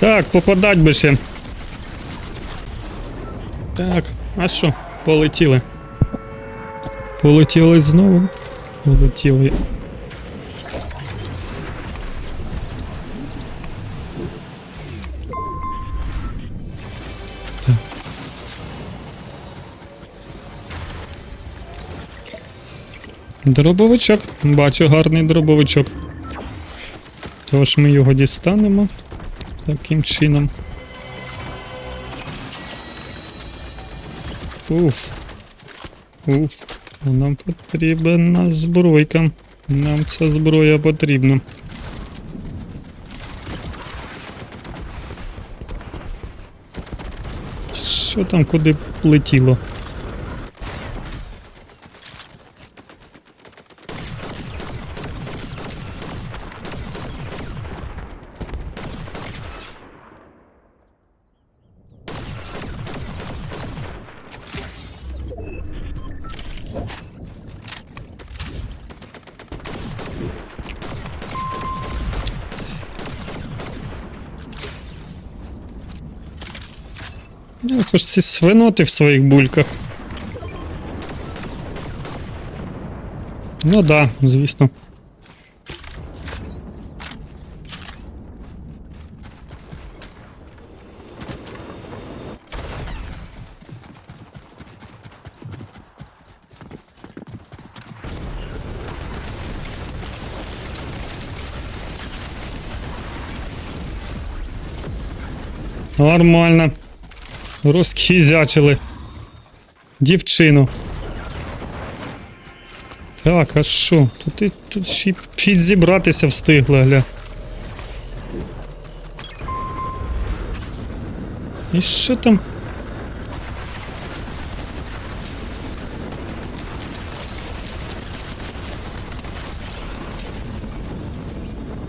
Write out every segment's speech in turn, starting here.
Так, попадать би ще. Так, а що? Полетіли. Полетіли знову. Полетіли. Дробовичок. Бачу гарний дробовичок. Тож ми його дістанемо таким чином. Уф. Уф. Нам потрібна збройка. Нам ця зброя потрібна. Що там куди летіло? Хоч ці свиноти в своїх бульках. Ну да, звісно. Нормально. Розкізячили. Дівчину. Так, а що? Тут ти тут ще підзібратися встигла, гля. І що там?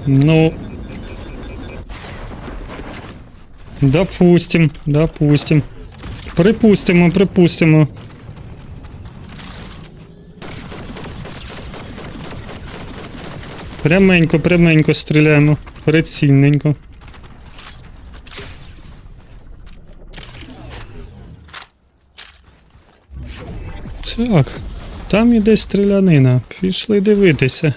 Ну. Допустим, допустим. Припустимо, припустимо. Пряменько, пряменько стріляємо. Прицільненько. Так, там іде стрілянина. Пішли дивитися.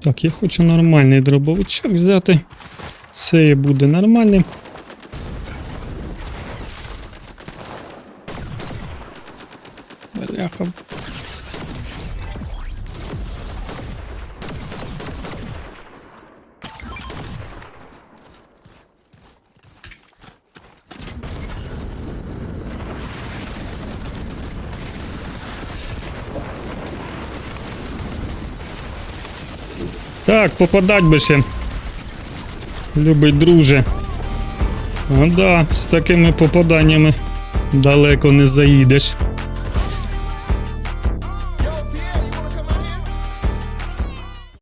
Так, я хочу нормальний дробовичок взяти. Це буде нормальним. Бляха. Так, попадать би ще. Любий друже. А да, з такими попаданнями далеко не заїдеш.